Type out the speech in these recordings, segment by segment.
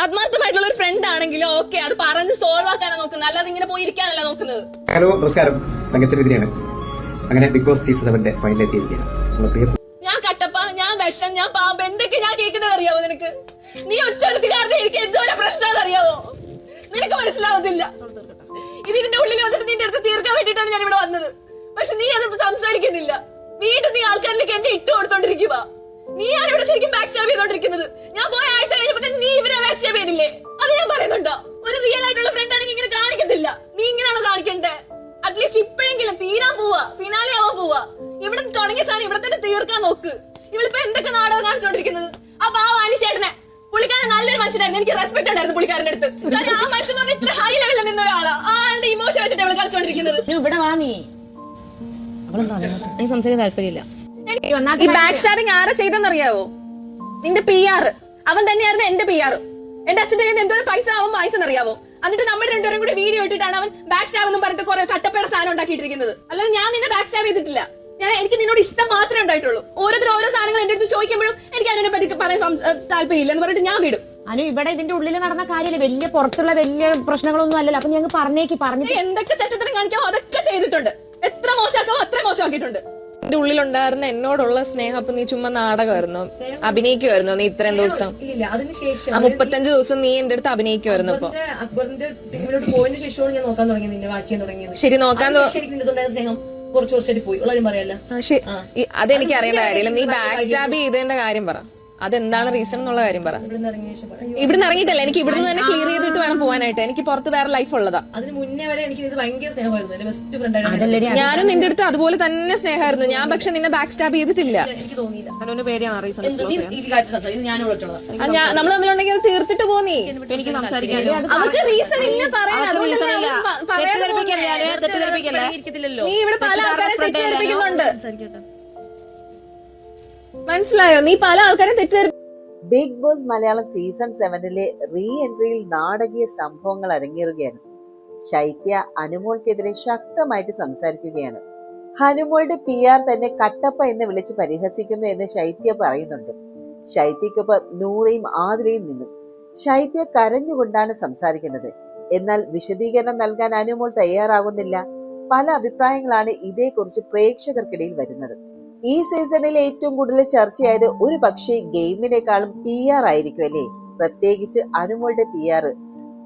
ആത്മാർത്ഥമായിട്ടുള്ള ഒരു ഫ്രണ്ട് ആണെങ്കിലും ഓക്കെ അത് പറഞ്ഞ് സോൾവ് ആക്കാനാണ് നോക്കുന്നത്. അല്ലാതെ ഇങ്ങനെ പോയി ഇരിക്കാനല്ല നോക്കുന്നത്. ഹലോ നമസ്കാരം. തങ്കച്ചനെതിരെയാണ് അങ്ങനെ ബിഗ് ബോസ് സീസൺ സെവന്റെ ഫൈനൽ എത്തിയിരിക്കുകയാണ്. ഞാൻ കട്ടപ്പ ഞാൻ വിഷം ഞാൻ പാമ്പ് എന്തൊക്കെ ഞാൻ കേൾക്കുന്നത് അറിയാവോ നിനക്ക്? നീ ഒറ്റ എനിക്ക് എന്തോരം പ്രശ്നം അറിയാവോ? നിനക്ക് മനസ്സിലാവത്തില്ല. ഇത് ഇതിന്റെ ഉള്ളിൽ വന്നിട്ട് നിന്റെ അടുത്ത് തീർക്കാൻ വേണ്ടിയിട്ടാണ് ഞാൻ ഇവിടെ വന്നത്. പക്ഷെ നീ അത് സംസാരിക്കുന്നില്ല. വീണ്ടും നീ ആൾക്കാരിലേക്ക് എന്നെ ഇട്ട് കൊടുത്തോണ്ടിരിക്കുക ആണ് ഇവിടെ ശരിക്കും ബാക്ക് സ്റ്റാബ് ചെയ്തോണ്ടിരിക്കുന്നത്. ഞാൻ പോയ ആഴ്ച കഴിഞ്ഞപ്പോ തന്നെ നീ ഇവരെ പേരില്ലേ അത് ഞാൻ പറയുന്നുണ്ടോ? ഒരു റിയൽ ആയിട്ടുള്ള ഫ്രണ്ട് ആണെങ്കിൽ ഇങ്ങനെ കാണിക്കത്തില്ല. നീ ഇങ്ങനെയാണോ കാണിക്കണ്ടേ? അറ്റ്ലീസ്റ്റ് ഇപ്പോഴെങ്കിലും തീരാൻ പോവാ. ഫിനാലെ ആവാൻ പോവാ. ഇവിടെ തുടങ്ങിയ സാധനം ഇവിടെ തന്നെ തീർക്കാൻ നോക്ക്. ഇവളിപ്പോ എന്തൊക്കെ നാടകം കാണിച്ചോണ്ടിരിക്കുന്നത്? ആ വാനിശേട്ടനെ പുള്ളിക്കാരൻ നല്ലൊരു മനുഷ്യനായിരുന്നു. എനിക്ക് റെസ്പെക്ട് ഉണ്ടായിരുന്നു പുള്ളിക്കാരന്റെ അടുത്ത്. കാര്യം ആ മനുഷ്യൻ പറഞ്ഞാൽ ഇത്ര ഹൈ ലെവലിൽ നിന്ന ഒരാളാ. ആ ആളുടെ ഇമോഷൻ വെച്ചിട്ട് അവൾ കളിച്ചോണ്ടിരിക്കുന്നത്. ഇവിടെ വാ നീ. അവളെന്താ എനിക്ക് സംസാരിക്കാൻ താല്പര്യമില്ല. ഈ ബാക്ക് സ്റ്റാബിങ് ആരാ ചെയ്തെന്നറിയാവോ നിന്റെ പി ആർ അവൻ തന്നെയായിരുന്നു എന്റെ പി ആർ എന്റെ അച്ഛന്റെ കയ്യിൽ എന്തോരം പൈസ അവൻ വാങ്ങിച്ചെന്നറിയാവോ? എന്നിട്ട് നമ്മൾ രണ്ടുപേരും കൂടി വീഡിയോ ഇട്ടിട്ടാണ് അവൻ ബാക്ക് സ്റ്റാബ് എന്ന് പറഞ്ഞിട്ട് കുറെ ചട്ടപ്പേട സാധനം ഉണ്ടാക്കിയിട്ടിരിക്കുന്നത്. അല്ലാതെ ഞാൻ നിന്നെ ബാക്ക് സ്റ്റാബ് ചെയ്തിട്ടില്ല. ഞാൻ എനിക്ക് നിന്നോട് ഇഷ്ടം മാത്രമേ ഉണ്ടായിട്ടുള്ളൂ. ഓരോരുത്തർ ഓരോ സാധനങ്ങൾ എന്റെ അടുത്ത് ചോദിക്കുമ്പോഴും എനിക്ക് അതിനെ പറ്റി പറയാൻ താല്പര്യമില്ല എന്ന് പറഞ്ഞിട്ട് ഞാൻ വിടും. അനു ഇവിടെ ഇതിന്റെ ഉള്ളിൽ നടന്ന കാര്യമില്ല വലിയ പുറത്തുള്ള വലിയ പ്രശ്നങ്ങളൊന്നും അല്ലല്ലോ. അപ്പൊ ഞങ്ങൾ പറഞ്ഞേക്ക് പറഞ്ഞു എന്തൊക്കെ ചട്ടത്തരം കാണിക്കാമോ അതൊക്കെ ചെയ്തിട്ടുണ്ട്. എത്ര മോശമാക്കാമോ അത്ര മോശമാക്കിയിട്ടുണ്ട്. എന്റെ ഉള്ളിലുണ്ടായിരുന്ന എന്നോടുള്ള സ്നേഹം. അപ്പൊ നീ ചുമ്മാ നാടകമായിരുന്നു. അഭിനയിക്കുമായിരുന്നു നീ ഇത്രയും ദിവസം. ഇല്ല അതിനുശേഷം ആ മുപ്പത്തഞ്ച് ദിവസം നീ എന്റെ അടുത്ത് അഭിനയിക്കുമായിരുന്നു അപ്പൊ അക്ബറിന്റെ അക്ബറിന്റെ ടീമിലോട്ട് പോയതിനു ശേഷമാണ് ഞാൻ നോക്കാൻ തുടങ്ങിയത് നിന്നെ വാച്ച് ചെയ്യാൻ തുടങ്ങിയത്. ശരി നോക്കാൻ തോ- അതിനുശേഷം എനിക്ക് നിന്റെ സ്നേഹം കുറച്ച് കുറച്ചായിട്ട് പോയി. ഉള്ളവരും പറയാല്ല. ആ, ശരി. ഈ- അതെനിക്ക് അറിയേണ്ട കാര്യമില്ല. നീ ബാക്ക് സ്റ്റാബ് ചെയ്തതിന്റെ കാര്യം പറ. അതെന്താണ് റീസൺ എന്നുള്ള കാര്യം പറ. ഇവിടുന്ന് ഇറങ്ങിയിട്ടല്ല എനിക്ക് ഇവിടുന്ന് തന്നെ ക്ലിയർ ചെയ്തിട്ട് വേണം പോകാനായിട്ട് എനിക്ക് പുറത്ത് വേറെ ലൈഫ് ഉള്ളതാ. അതിന് മുന്നേ വരെ എനിക്ക് ഇത് ഭയങ്കര സ്നേഹമായിരുന്നു. എന്റെ ബെസ്റ്റ് ഫ്രണ്ട് ആയിരുന്നു ഞാനും നിന്റെ അടുത്ത് അതുപോലെ തന്നെ സ്നേഹമായിരുന്നു. ഞാൻ പക്ഷെ നിന്നെ ബാക്ക് സ്റ്റാബ് ചെയ്തിട്ടില്ല എനിക്ക് തോന്നിയില്ല. നമ്മൾ തമ്മിലുണ്ടെങ്കിൽ അത് തീർത്തിട്ട് പോന്നി അവർക്ക് റീസൺ ഇല്ല. പറയാൻ. ഇരിക്കത്തില്ലല്ലോ. നീ ഇവിടെ പല ആൾക്കാരെ തെറ്റിദ്ധരിപ്പിക്കുന്നുണ്ട്. മനസ്സിലായോ? നീ പല ആൾക്കാരെ തെറ്റിദ്ധരിപ്പിക്കുന്നുണ്ട് ബിഗ് ബോസ് മലയാളം സീസൺ സെവനിലെ റീ എൻട്രിയിൽ നാടകീയ സംഭവങ്ങൾ അരങ്ങേറുകയാണ്. ശൈത്യ അനുമോൾക്കെതിരെ ശക്തമായിട്ട് സംസാരിക്കുകയാണ്. ഹനുമോളുടെ പി ആർ തന്നെ കട്ടപ്പ എന്ന് വിളിച്ച് പരിഹസിക്കുന്നു എന്ന് ശൈത്യ പറയുന്നുണ്ട്. ശൈത്യക്കൊപ്പം നൂറയും ആതിരയും നിന്നു. ശൈത്യ കരഞ്ഞുകൊണ്ടാണ് സംസാരിക്കുന്നത്. എന്നാൽ വിശദീകരണം നൽകാൻ അനുമോൾ തയ്യാറാകുന്നില്ല. പല അഭിപ്രായങ്ങളാണ് ഇതേക്കുറിച്ച് പ്രേക്ഷകർക്കിടയിൽ വരുന്നത്. ഈ സീസണിൽ ഏറ്റവും കൂടുതൽ ചർച്ചയായത് ഒരു പക്ഷേ ഗെയിമിനേക്കാളും പി ആർ ആയിരിക്കും അല്ലേ? പ്രത്യേകിച്ച് അനുമോളുടെ പി ആർ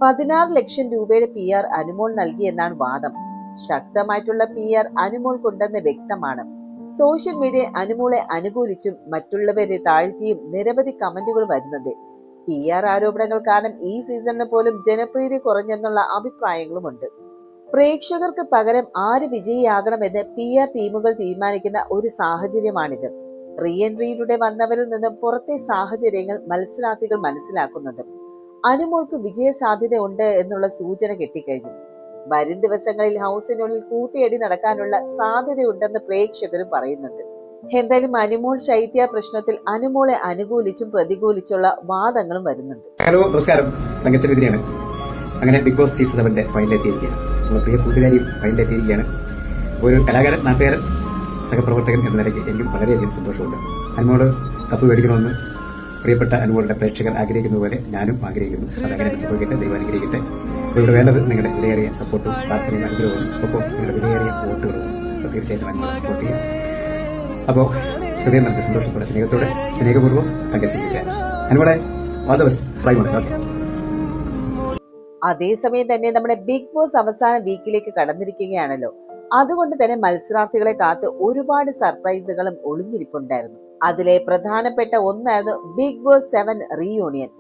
പതിനാറ് ലക്ഷം രൂപയുടെ പി ആർ അനുമോൾ നൽകിയെന്നാണ് വാദം. ശക്തമായിട്ടുള്ള പി ആർ അനുമോൾക്കുണ്ടെന്ന് വ്യക്തമാണ്. സോഷ്യൽ മീഡിയ അനുമോളെ അനുകൂലിച്ചും മറ്റുള്ളവരെ താഴ്ത്തിയും നിരവധി കമന്റുകൾ വരുന്നുണ്ട്. പി ആർ ആരോപണങ്ങൾ കാരണം ഈ സീസണിന് പോലും ജനപ്രീതി കുറഞ്ഞെന്നുള്ള അഭിപ്രായങ്ങളുമുണ്ട്. പ്രേക്ഷകർക്ക് പകരം ആര് വിജയിയാകണമെന്ന് പി ആർ ടീമുകൾ തീരുമാനിക്കുന്ന ഒരു സാഹചര്യമാണിത്. റീ എൻട്രിയിലൂടെ വന്നവരിൽ നിന്നും പുറത്തെ സാഹചര്യങ്ങൾ മത്സരാർത്ഥികൾ മനസ്സിലാക്കുന്നുണ്ട്. അനുമോൾക്ക് വിജയ സാധ്യത ഉണ്ട് എന്നുള്ള സൂചന കിട്ടിക്കഴിഞ്ഞു. വരും ദിവസങ്ങളിൽ ഹൗസിനുള്ളിൽ കൂട്ടിയടി നടക്കാനുള്ള സാധ്യതയുണ്ടെന്ന് പ്രേക്ഷകരും പറയുന്നുണ്ട്. എന്തായാലും അനുമോൾ ശൈത്യ പ്രശ്നത്തിൽ അനുമോളെ അനുകൂലിച്ചും പ്രതികൂലിച്ചുള്ള വാദങ്ങളും വരുന്നുണ്ട്. ഹലോ നമസ്കാരം. അങ്ങനെ ബിഗ് ബോസ് സീസൺ ഫൈനൽ എത്തിയിരിക്കുകയാണ്. നമ്മുടെ പ്രിയ കൂട്ടുകാരിയും ഫൈനൽ എത്തിയിരിക്കുകയാണ് ഒരു കലാകാരൻ നാട്ടുകാരൻ സഹപ്രവർത്തകൻ എന്ന നിലയ്ക്ക് എനിക്കും വളരെയധികം സന്തോഷമുണ്ട്. അനുമോട് കപ്പ് മേടിക്കണമെന്ന് പ്രിയപ്പെട്ട അനുമോളുടെ പ്രേക്ഷകർ ആഗ്രഹിക്കുന്ന പോലെ ഞാനും ആഗ്രഹിക്കുന്നു. അതങ്ങനെ സംഭവിക്കട്ടെ ദൈവം അനുഗ്രഹിക്കട്ടെ. ഇവിടെ വേണ്ടത് നിങ്ങളുടെ വിലയേറിയ സപ്പോർട്ടും പ്രാർത്ഥനയും അനുഗ്രഹവും ഒപ്പം നിങ്ങളുടെ വിലയേറിയ വോട്ടുകളും അപ്പോൾ തീർച്ചയായിട്ടും അനുമോളെ സപ്പോർട്ട് ചെയ്യും. അപ്പോൾ ഹൃദയം നമുക്ക് സന്തോഷത്തോടെ സ്നേഹത്തോടെ സ്നേഹപൂർവം തങ്കച്ചിരിക്കുക അനുമോളെ വാദവസ് പ്രൈമുണ്ട് ഓക്കെ അതേസമയം തന്നെ നമ്മുടെ ബിഗ് ബോസ് അവസാന വീക്കിലേക്ക് കടന്നിരിക്കുകയാണല്ലോ. അതുകൊണ്ട് തന്നെ മത്സരാർത്ഥികളെ കാത്ത് ഒരുപാട് സർപ്രൈസുകളും ഒളിഞ്ഞിരിപ്പുണ്ടായിരുന്നു. അതിലെ പ്രധാനപ്പെട്ട ഒന്നായിരുന്നു ബിഗ് ബോസ് സെവൻ റീയൂണിയൻ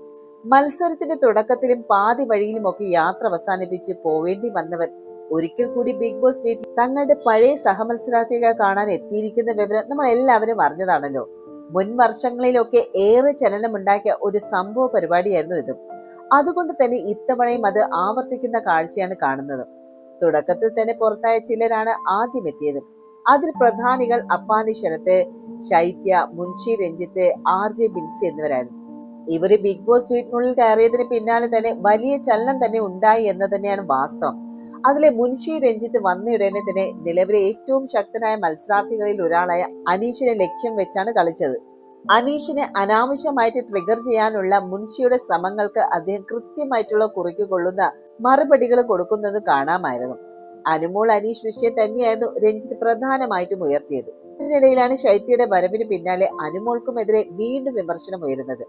മത്സരത്തിന്റെ തുടക്കത്തിലും പാതി വഴിയിലുമൊക്കെ യാത്ര അവസാനിപ്പിച്ച് പോവേണ്ടി വന്നവർ ഒരിക്കൽ കൂടി ബിഗ് ബോസ് വീട്ടിൽ തങ്ങളുടെ പഴയ സഹമത്സരാർത്ഥികളെ കാണാൻ എത്തിയിരിക്കുന്ന വിവരം നമ്മൾ എല്ലാവരും അറിഞ്ഞതാണല്ലോ. മുൻ വർഷങ്ങളിലൊക്കെ ഏറെ ചലനമുണ്ടാക്കിയ ഒരു സംഭവ പരിപാടിയായിരുന്നു ഇത്. അതുകൊണ്ട് തന്നെ ഇത്തവണയും അത് ആവർത്തിക്കുന്ന കാഴ്ചയാണ് കാണുന്നത്. തുടക്കത്തിൽ തന്നെ പുറത്തായ ചിലരാണ് ആദ്യം എത്തിയത്. അതിൽ പ്രധാനികൾ അപ്പാനി ശരത്ത് ശൈത്യ മുൻഷി രഞ്ജിത്ത് ആർ ജെ ബിൻസി എന്നിവരായിരുന്നു. ഇവർ ബിഗ് ബോസ് വീട്ടിനുള്ളിൽ കയറിയതിന് പിന്നാലെ തന്നെ വലിയ ചലനം തന്നെ ഉണ്ടായി എന്ന് തന്നെയാണ് വാസ്തവം. അതിലെ മുൻഷി രഞ്ജിത്ത് വന്നയുടനെ തന്നെ നിലവിലെ ഏറ്റവും ശക്തനായ മത്സരാർത്ഥികളിൽ ഒരാളായ അനീഷിനെ ലക്ഷ്യം വെച്ചാണ് കളിച്ചത്. അനീഷിനെ അനാവശ്യമായിട്ട് ട്രിഗർ ചെയ്യാനുള്ള മുൻഷിയുടെ ശ്രമങ്ങൾക്ക് അദ്ദേഹം കൃത്യമായിട്ടുള്ള കുറിക്ക് കൊള്ളുന്ന മറുപടികൾ കൊടുക്കുന്നത് കാണാമായിരുന്നു. അനുമോൾ അനീഷ് വിഷയം തന്നെയായിരുന്നു രഞ്ജിത്ത് പ്രധാനമായിട്ടും ഉയർത്തിയത്. ഇതിനിടയിലാണ് ശൈത്യയുടെ വരവിന് പിന്നാലെ അനുമോൾക്കുമെതിരെ വീണ്ടും വിമർശനം ഉയരുന്നത്.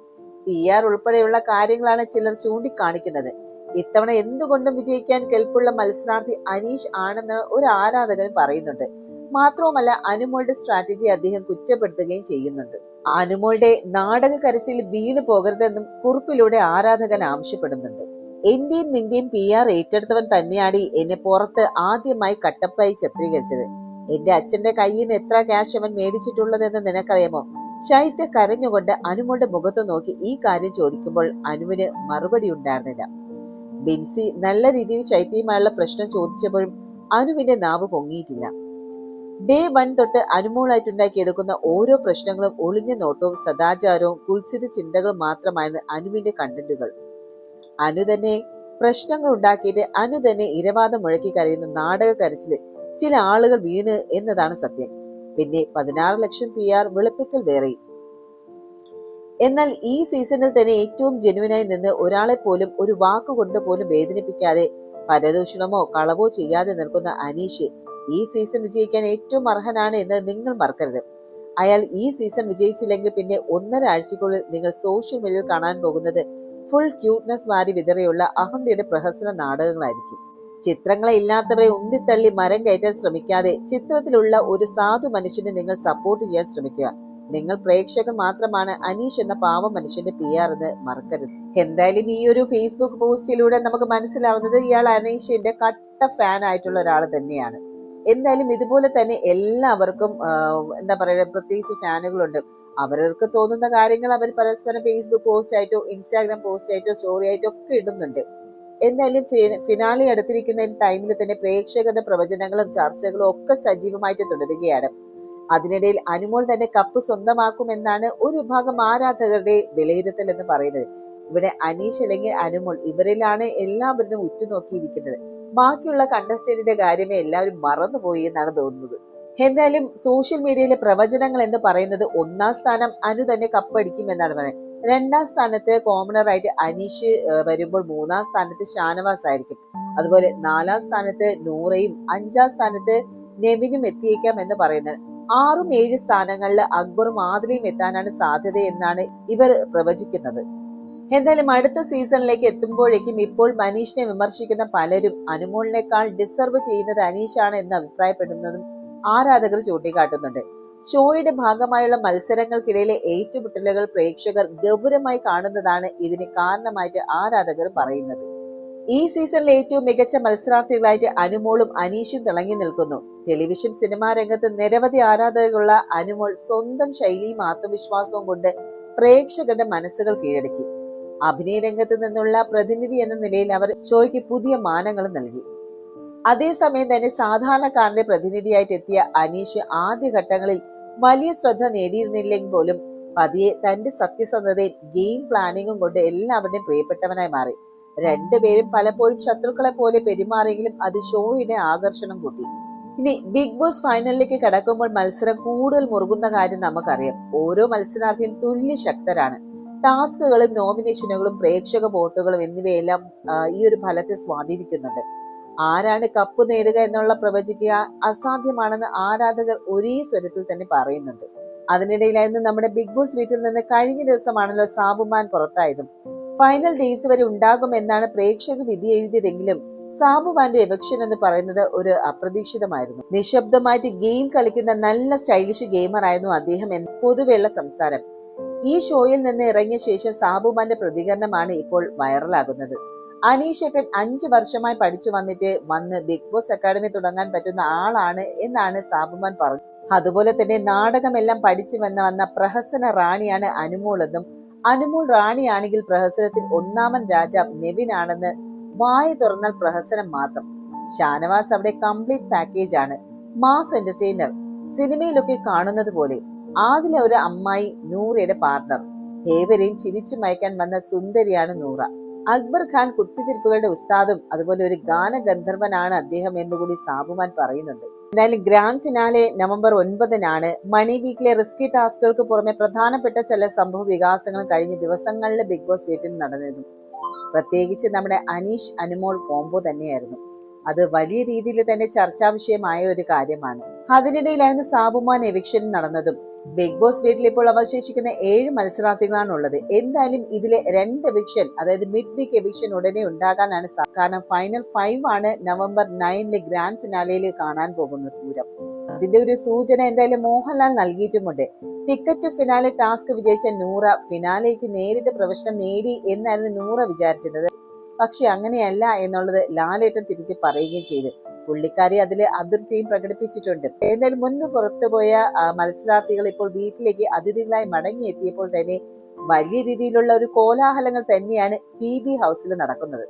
പി ആർ ഉൾപ്പെടെയുള്ള കാര്യങ്ങളാണ് ചിലർ ചൂണ്ടിക്കാണിക്കുന്നത്. ഇത്തവണ എന്തുകൊണ്ടും വിജയിക്കാൻ കെൽപ്പുള്ള മത്സരാർത്ഥി അനീഷ് ആണെന്ന് ഒരു ആരാധകൻ പറയുന്നുണ്ട്. മാത്രവുമല്ല അനുമോളുടെ സ്ട്രാറ്റജി അദ്ദേഹം കുറ്റപ്പെടുത്തുകയും ചെയ്യുന്നുണ്ട്. അനുമോളുടെ നാടക കരച്ചിൽ വീണു പോകരുതെന്നും കുറിപ്പിലൂടെ ആരാധകൻ ആവശ്യപ്പെടുന്നുണ്ട്. എന്റെയും നിന്റെയും പി ആർ ഏറ്റെടുത്തവൻ തന്നെയാണ് എന്നെ പുറത്ത് ആദ്യമായി കട്ടപ്പായി ചിത്രീകരിച്ചത്. എന്റെ അച്ഛന്റെ കയ്യിൽ നിന്ന് എത്ര ക്യാഷ് അവൻ മേടിച്ചിട്ടുള്ളതെന്ന് നിനക്കറിയാമോ? ശൈത്യ കരഞ്ഞുകൊണ്ട് അനുമോളുടെ മുഖത്ത് നോക്കി ഈ കാര്യം ചോദിക്കുമ്പോൾ അനുവിന് മറുപടി ഉണ്ടായിരുന്നില്ല. ബിൻസി നല്ല രീതിയിൽ ശൈത്യയുമായുള്ള പ്രശ്നം ചോദിച്ചപ്പോഴും അനുവിന്റെ നാവ് പൊങ്ങിയിട്ടില്ല. ഡേ വൺ തൊട്ട് അനുമോളായിട്ടുണ്ടാക്കിയെടുക്കുന്ന ഓരോ പ്രശ്നങ്ങളും ഒളിഞ്ഞ നോട്ടവും സദാചാരവും കുൽസിത ചിന്തകളും മാത്രമായിരുന്നു അനുവിന്റെ കണ്ടന്റുകൾ. അനു തന്നെ പ്രശ്നങ്ങൾ ഉണ്ടാക്കിയിട്ട് അനു തന്നെ ഇരവാദം മുഴക്കി കരയുന്ന നാടക കരച്ചിൽ ചില ആളുകൾ വീണ് എന്നതാണ് സത്യം. പിന്നെ പതിനാറ് ലക്ഷം പി ആർ വെളുപ്പിക്കൽ വേറെ. എന്നാൽ ഈ സീസണിൽ തന്നെ ഏറ്റവും ജെനുവിനായി നിന്ന് ഒരാളെ പോലും ഒരു വാക്കുകൊണ്ട് പോലും വേദനിപ്പിക്കാതെ പരദൂഷണമോ കളവോ ചെയ്യാതെ നിൽക്കുന്ന അനീഷ് ഈ സീസൺ വിജയിക്കാൻ ഏറ്റവും അർഹനാണ് എന്ന് നിങ്ങൾ മറക്കരുത്. അയാൾ ഈ സീസൺ വിജയിച്ചില്ലെങ്കിൽ പിന്നെ ഒന്നര ആഴ്ചക്കുള്ളിൽ നിങ്ങൾ സോഷ്യൽ മീഡിയയിൽ കാണാൻ പോകുന്നത് ഫുൾ ക്യൂട്ട്നെസ് വാരി വിതറിയുള്ള അഹന്തയുടെ പ്രഹസന നാടകങ്ങളായിരിക്കും. ചിത്രങ്ങളെ ഇല്ലാത്തവരെ ഉന്തിത്തള്ളി മരം കയറ്റാൻ ശ്രമിക്കാതെ ചിത്രത്തിലുള്ള ഒരു സാധു മനുഷ്യനെ നിങ്ങൾ സപ്പോർട്ട് ചെയ്യാൻ ശ്രമിക്കുക. നിങ്ങൾ പ്രേക്ഷകർ മാത്രമാണ് അനീഷ് എന്ന പാവ മനുഷ്യന്റെ പി ആർ എന്ന് മറക്കരുത്. എന്തായാലും ഈ ഒരു ഫേസ്ബുക്ക് പോസ്റ്റിലൂടെ നമുക്ക് മനസ്സിലാവുന്നത് ഇയാൾ അനീഷിന്റെ കട്ട ഫാൻ ആയിട്ടുള്ള ഒരാൾ തന്നെയാണ്. എന്തായാലും ഇതുപോലെ തന്നെ എല്ലാവർക്കും എന്താ പറയുക പ്രത്യേകിച്ച് ഫാനുകളുണ്ട്. അവർക്ക് തോന്നുന്ന കാര്യങ്ങൾ അവർ പരസ്പരം ഫേസ്ബുക്ക് പോസ്റ്റ് ആയിട്ടോ ഇൻസ്റ്റാഗ്രാം പോസ്റ്റ് ആയിട്ടോ സ്റ്റോറി ആയിട്ടോ ഒക്കെ ഇടുന്നുണ്ട്. എന്തായാലും ഫിനാലി അടുത്തിരിക്കുന്ന ടൈമിൽ തന്നെ പ്രേക്ഷകരുടെ പ്രവചനങ്ങളും ചർച്ചകളും ഒക്കെ സജീവമായിട്ട് തുടരുകയാണ്. അതിനിടയിൽ അനുമോൾ തന്നെ കപ്പ് സ്വന്തമാക്കുമെന്നാണ് ഒരു വിഭാഗം ആരാധകരുടെ വിലയിരുത്തൽ എന്ന് പറയുന്നത്. ഇവിടെ അനീഷ് അല്ലെങ്കിൽ അനുമോൾ ഇവരിലാണ് എല്ലാവരും ഉറ്റുനോക്കിയിരിക്കുന്നത്. ബാക്കിയുള്ള കണ്ടസ്റ്റന്റിന്റെ കാര്യമേ എല്ലാവരും മറന്നുപോയി എന്നാണ് തോന്നുന്നത്. എന്തായാലും സോഷ്യൽ മീഡിയയിലെ പ്രവചനങ്ങൾ എന്ന് പറയുന്നത് ഒന്നാം സ്ഥാനം അനു തന്നെ കപ്പടിക്കും എന്നാണ് പറയുന്നത്. രണ്ടാം സ്ഥാനത്ത് കോമണറായിട്ട് അനീഷ് വരുമ്പോൾ മൂന്നാം സ്ഥാനത്ത് ഷാനവാസ് ആയിരിക്കും. അതുപോലെ നാലാം സ്ഥാനത്ത് നൂറയും അഞ്ചാം സ്ഥാനത്ത് നെവിനും എത്തിയേക്കാം എന്ന് പറയുന്നത്. ആറും ഏഴ് സ്ഥാനങ്ങളിൽ അക്ബറും ആദിലയും എത്താനാണ് സാധ്യത എന്നാണ് ഇവർ പ്രവചിക്കുന്നത്. എന്തായാലും അടുത്ത സീസണിലേക്ക് എത്തുമ്പോഴേക്കും ഇപ്പോൾ മനീഷിനെ വിമർശിക്കുന്ന പലരും അനുമോളിനേക്കാൾ ഡിസർവ് ചെയ്യുന്നത് അനീഷാണ് എന്ന് അഭിപ്രായപ്പെടുന്നതും ആരാധകർ ചൂണ്ടിക്കാട്ടുന്നുണ്ട്. ഷോയുടെ ഭാഗമായുള്ള മത്സരങ്ങൾക്കിടയിലെ ഏറ്റുമുട്ടലുകൾ പ്രേക്ഷകർ ഗൗരവമായി കാണുന്നതാണ് ഇതിന് കാരണമായിട്ട് ആരാധകർ പറയുന്നത്. ഈ സീസണിലെ ഏറ്റവും മികച്ച മത്സരാർത്ഥികളായിട്ട് അനുമോളും അനീഷും തിളങ്ങി നിൽക്കുന്നു. ടെലിവിഷൻ സിനിമാ രംഗത്ത് നിരവധി ആരാധകരുള്ള അനുമോൾ സ്വന്തം ശൈലിയും ആത്മവിശ്വാസവും കൊണ്ട് പ്രേക്ഷകരുടെ മനസ്സുകൾ കീഴടക്കി. അഭിനയ രംഗത്ത് നിന്നുള്ള പ്രതിനിധി എന്ന നിലയിൽ അവർ ഷോയ്ക്ക് പുതിയ മാനങ്ങൾ നൽകി. അതേസമയം തന്നെ സാധാരണക്കാരന്റെ പ്രതിനിധിയായിട്ട് എത്തിയ അനീഷ് ആദ്യഘട്ടങ്ങളിൽ വലിയ ശ്രദ്ധ നേടിയിരുന്നില്ലെങ്കിൽ പോലും പതിയെ തന്റെ സത്യസന്ധതയും ഗെയിം പ്ലാനിങ്ങും കൊണ്ട് എല്ലാവരുടെയും പ്രിയപ്പെട്ടവനായി മാറി. രണ്ടുപേരും പലപ്പോഴും ശത്രുക്കളെ പോലെ പെരുമാറിയെങ്കിലും അത് ഷോയുടെ ആകർഷണം കൂട്ടി. ഇനി ബിഗ് ബോസ് ഫൈനലിലേക്ക് കടക്കുമ്പോൾ മത്സരം കൂടുതൽ മുറുകുന്ന കാര്യം നമുക്കറിയാം. ഓരോ മത്സരാർത്ഥിയും തുല്യ ശക്തരാണ്. ടാസ്കുകളും നോമിനേഷനുകളും പ്രേക്ഷക വോട്ടുകളും എന്നിവയെല്ലാം ഈ ഒരു ഫലത്തെ സ്വാധീനിക്കുന്നുണ്ട്. ആരാണ് കപ്പ് നേടുക എന്നുള്ള പ്രവചിക്കുക അസാധ്യമാണെന്ന് ആരാധകർ ഒരേ സ്വരത്തിൽ തന്നെ പറയുന്നുണ്ട്. അതിനിടയിലായിരുന്നു നമ്മുടെ ബിഗ് ബോസ് വീട്ടിൽ നിന്ന് കഴിഞ്ഞ ദിവസമാണല്ലോ സാബുമാൻ പുറത്തായതും. ഫൈനൽ ഡേയ്സ് വരെ ഉണ്ടാകും എന്നാണ് പ്രേക്ഷകർ വിധി എഴുതിയതെങ്കിലും സാബുമാന്റെ എവക്ഷൻ എന്ന് പറയുന്നത് ഒരു അപ്രതീക്ഷിതമായിരുന്നു. നിശബ്ദമായിട്ട് ഗെയിം കളിക്കുന്ന നല്ല സ്റ്റൈലിഷ് ഗെയിമർ ആയിരുന്നു അദ്ദേഹം എന്ന് പൊതുവെയുള്ള സംസാരം. ഈ ഷോയിൽ നിന്ന് ഇറങ്ങിയ ശേഷം സാബുമാന്റെ പ്രതികരണമാണ് ഇപ്പോൾ വൈറലാകുന്നത്. അനീഷ് ഏട്ടൻ അഞ്ചു വർഷമായി പഠിച്ചു വന്നിട്ട് വന്ന് ബിഗ് ബോസ് അക്കാദമി തുടങ്ങാൻ പറ്റുന്ന ആളാണ് എന്നാണ് സാബുമാൻ പറഞ്ഞത്. അതുപോലെ തന്നെ നാടകമെല്ലാം പഠിച്ചു വന്ന വന്ന പ്രഹസന റാണിയാണ് അനുമോൾ എന്നും അനുമോൾ റാണിയാണെങ്കിൽ പ്രഹസനത്തിൽ ഒന്നാമൻ രാജാവ് നെവിൻ ആണെന്ന് വായ തുറന്നാൽ പ്രഹസനം മാത്രം. ഷാനവാസ് അവിടെ കംപ്ലീറ്റ് പാക്കേജ് ആണ്. മാസ് എന്റർടൈനർ സിനിമയിലൊക്കെ കാണുന്നത് പോലെ. ആദിലെ ഒരു അമ്മായി നൂറയുടെ പാർട്ണർ ഏവരെയും ചിരിച്ചു മയക്കാൻ വന്ന സുന്ദരിയാണ് നൂറ. അക്ബർ ഖാൻ കുത്തിത്തിരിപ്പുകളുടെ ഉസ്താദും അതുപോലെ ഒരു ഗാനഗന്ധർവനാണ് അദ്ദേഹം എന്നുകൂടി സാബുമാൻ പറയുന്നുണ്ട്. എന്തായാലും ഗ്രാൻഡ് ഫിനാലെ നവംബർ ഒൻപതിനാണ്. മണി വീക്കിലെ റിസ്കി ടാസ്കുകൾക്ക് പുറമെ പ്രധാനപ്പെട്ട ചില സംഭവ വികാസങ്ങൾ കഴിഞ്ഞ ദിവസങ്ങളിൽ ബിഗ് ബോസ് വീട്ടിൽ നടന്നിരുന്നു. പ്രത്യേകിച്ച് നമ്മുടെ അനീഷ് അനുമോൾ കോംബോ തന്നെയായിരുന്നു. അത് വലിയ രീതിയിൽ തന്നെ ചർച്ചാ വിഷയമായ ഒരു കാര്യമാണ്. അതിനിടയിലായിരുന്നു സാബുമാൻ എവിക്ഷൻ നടന്നതും. ബിഗ് ബോസ് വീട്ടിൽ ഇപ്പോൾ അവശേഷിക്കുന്ന ഏഴ് മത്സരാർത്ഥികളാണ് ഉള്ളത് എന്തായാലും ഇതിലെ രണ്ട് എവിക്ഷൻ അതായത് മിഡ് വീക്ക് എവിക്ഷൻ ഉടനെ ഉണ്ടാകാനാണ് കാരണം ഫൈനൽ ഫൈവ് ആണ് നവംബർ നയനിലെ ഗ്രാൻഡ് ഫിനാലയിൽ കാണാൻ പോകുന്നത് ദൂരം അതിന്റെ ഒരു സൂചന എന്തായാലും മോഹൻലാൽ നൽകിയിട്ടുമുണ്ട്. ടിക്കറ്റ് ഫിനാലെ ടാസ്ക് വിജയിച്ച നൂറ ഫിനാലേക്ക് നേരിട്ട് പ്രവേശനം നേടി എന്നായിരുന്നു നൂറ വിചാരിച്ചിരുന്നത്. പക്ഷെ അങ്ങനെയല്ല എന്നുള്ളത് ലാലേട്ടൻ തിരുത്തി പറയുകയും ചെയ്തു. പുള്ളിക്കാരി അതിൽ അതിർത്തിയും പ്രകടിപ്പിച്ചിട്ടുണ്ട്. എന്നാൽ മുൻപ് പുറത്തുപോയ മത്സരാർത്ഥികൾ ഇപ്പോൾ വീട്ടിലേക്ക് അതിഥികളായി മടങ്ങിയെത്തിയപ്പോൾ തന്നെ വലിയ രീതിയിലുള്ള ഒരു കോലാഹലങ്ങൾ തന്നെയാണ് പി ബി ഹൗസിൽ നടക്കുന്നത്.